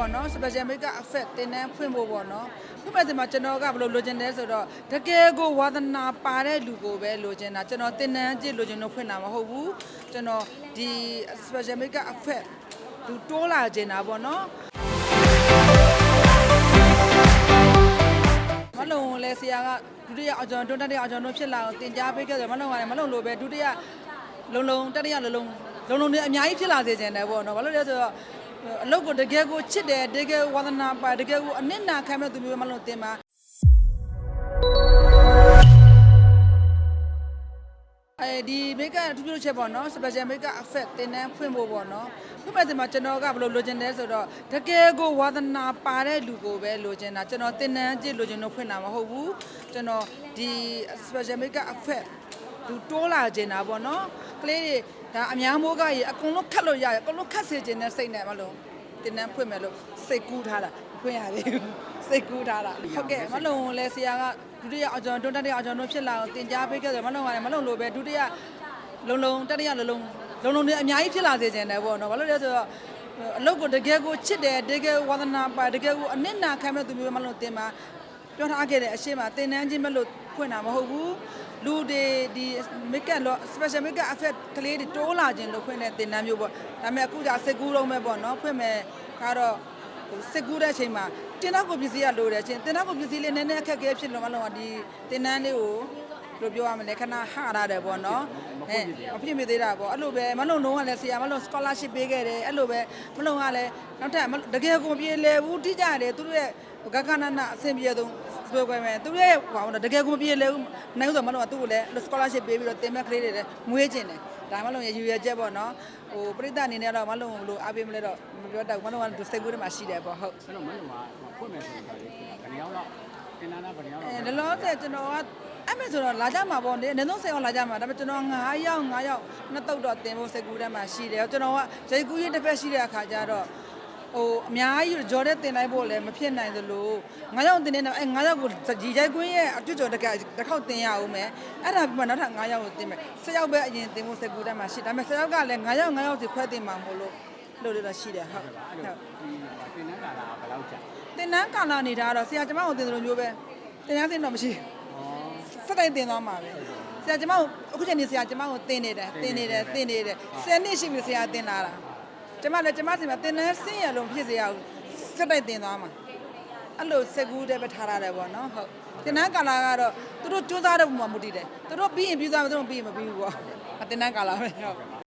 ပေါ့နော် special makeup effect တင်တန်းဖွင့်ဖို့ပေါ့နော်ဖွင့်မဲ့ဒီမှာကျွန်တော်ကဘယ်လိုလိုချင်တယ်ဆိုတော့တကယ်ကိုဝါသနာပါတဲ့လူကိုပဲလိုချင်တာကျွန်တော်တင်တန်းကြည့်လိုချင်လို့ဖွင့်တာမဟုတ်ဘူးကျွန်တော်ဒီ special makeup effect သူတိုးလာချင်တာပေါ့နော်မလုံလဲဆရာကဒုတိယအကြောင်းတွန်းတတိယအကြောင်းတို့ဖြစ်လာအောင်တင် जा ပေးခဲ့တယ်မလုံကလည်းမလုံလို့ပဲဒုတိယလုံလုံတတိယလုံလုံလုံလုံတွေအများကြီးဖြစ်လာစေချင်တယ်ပေါ့နော်ဘာလို့လဲဆိုတော့ အလုပ်ကိုတကယ်ကိုချစ်တယ်တကယ်ဝါသနာပါတကယ်ကိုအနစ်နာခံမဲ့သူမျိုးမလုံတင်ပါအဲဒီ makeup အထူးပြုချက်ပေါ့နော် special makeup effect တင်တန်းဖွင့်ဖို့ပေါ့နော်ဖွင့်မဲ့ဒီမှာကျွန်တော်ကဘယ်လိုလိုချင်တယ်ဆိုတော့တကယ်ကိုဝါသနာပါတဲ့လူကိုပဲလိုချင်တာကျွန်တော်တင်တန်းကြည့်လိုချင်လို့ဖွင့်တာမဟုတ်ဘူးကျွန်တော်ဒီ special makeup effect သူတိုးလာချင်တာပေါ့နော် ကလေးတွေဒါအများမိုးကကြီးအကုန်လုံးခတ်လို့ရတယ်အကုန်လုံးခတ်စေချင်တဲ့စိတ်နဲ့မလို့တင်တန်းဖွင့်မယ်လို့စိတ်ကူးထားတာဖွင့်ရသေးဘူးစိတ်ကူးထားတာဟုတ်ကဲ့မလုံလဲဆရာကဒုတိယအကြောင်းတွန်းတတိယအကြောင်းတို့ဖြစ်လာအောင်တင် जा ပေးခဲ့တယ်မလုံကလည်းမလုံလို့ပဲဒုတိယလုံလုံတတိယလုံလုံလုံလုံတွေအများကြီးဖြစ်လာစေချင်တယ်ပေါ့နော်ဘာလို့လဲဆိုတော့အလုပ်ကိုတကယ်ကိုချစ်တယ်တကယ်ဝါသနာပါတကယ်ကိုအနစ်နာခံမဲ့သူမျိုးမလုံတင်ပါ ပြောထားခဲ့တဲ့အရှိမတင်တန်းချင်းမလို့ဖွင့်တာမဟုတ်ဘူးလူတွေဒီ make up လို့ special make up effect ကလေးတွေတိုးလာခြင်းလို့ဖွင့်တဲ့တင်တန်းမျိုးပေါ့ဒါပေမဲ့အခုじゃစစ်ကူးတော့မဲ့ပေါ့နော်ဖွင့်မဲ့ကတော့စစ်ကူးတဲ့အချိန်မှာတင်တော့ကိုပစ္စည်းရလိုတယ်ချင်းတင်တော့ကိုပစ္စည်းလေးနည်းနည်းအခက်အခဲဖြစ်လို့မလို့ဒီတင်တန်းလေးကိုဘယ်လိုပြောရမလဲခဏဟရတယ်ပေါ့နော်အဲမဖြစ်မသေးတာပေါ့အဲ့လိုပဲမလုံလုံးကလည်းဆရာမလုံ scholarship ပေးခဲ့တယ်အဲ့လိုပဲမလုံကလည်းနောက်ထပ်တကယ်ကိုပြေလေဘူးတိကြတယ်သူတို့ရဲ့ဂကနနအဆင်ပြေဆုံး ပြောကြမယ်သူတို့ရဲ့ဟောတကယ်ကိုပြေလေဘူးနိုင်ဆိုမလုံကသူ့ကိုလည်း scholarship ပေးပြီးတော့တင်မဲ့ကလေးတွေလည်းမွေးကျင်တယ်ဒါမလုံရဲ့ယူရချက်ပေါ့နော်ဟိုပြိတ္တအနေနဲ့တော့မလုံလို့အားပေးမလဲတော့မပြောတတ်ဘူးမလုံကစိတ်ကူးထဲမှာရှိတယ်ပေါ့ဟုတ်ကျွန်တော်မင်းတို့ကဖွင့်မယ်ဆိုတော့လေဘယ်နှယောက်တော့တင်လာတာဘယ်နှယောက်အဲတော့လောလောဆယ်ကျွန်တော်ကအဲ့မဲ့ဆိုတော့လာကြမှာပေါ့နေအနည်းဆုံး10ရောက်လာကြမှာဒါပေမဲ့ကျွန်တော်9ရောက်9ရောက်နှစ်တုတ်တော့တင်ဖို့စိတ်ကူးထဲမှာရှိတယ်ကျွန်တော်ကစိတ်ကူးရေးတစ်ဖက်ရှိတဲ့အခါကျတော့ ဟိုအများကြီးကြော်တဲ့တင်လိုက်ဖို့လည်းမဖြစ်နိုင်သလို9ရောက်တင်နေတဲ့အဲ9ရောက်ကိုဒီကြိုက်ကွင်းရဲ့အကျွတ်ကြော်တစ်ခါတစ်ခေါက်တင်ရအောင်မယ်အဲ့ဒါပြီးမှနောက်ထပ်9ရောက်ကိုတင်မယ်10ရောက်ပဲအရင်တင်ဖို့စိတ်ကူးထဲမှာရှိဒါပေမဲ့10ရောက်ကလည်း9ရောက်9ရောက်စီခွဲတင်မှာမို့လို့လို့လို့တော့ရှိတယ်ဟုတ်အဲ့ဟုတ်တော့ဒီတင်နန်းကာလာဘယ်လောက်ကြာတင်နန်းကာလာနေတာတော့ဆရာကျမကိုတင်တယ်လို့မျိုးပဲတင်နန်းတင်တော့မရှိဘူးစက်တိုင်းတင်သွားမှာပဲဆရာကျမကိုအခုချိန်နေဆရာကျမကိုတင်နေတယ်တင်နေတယ်တင်နေတယ်ဆယ်နှစ်ရှိပြီဆရာတင်လာတာ ကျမလည်းကျမစီမှာတင်နေဆင်းရလုံးဖြစ်စေရအောင်စက်တိုင်းတင်သွားမှာအဲ့လိုစက်ကူးတဲ့ပဲထားရတယ်ပေါ့နော်ဟုတ်တင်နန်းကာလာကတော့သူတို့စူးစမ်းတဲ့ပုံမှာမူတည်တယ်သူတို့ပြီးရင်ပြီးသွားမယ်သူတို့ပြီးရင်မပြီးဘူးပေါ့အတင်နန်းကာလာပဲဟုတ်ပါ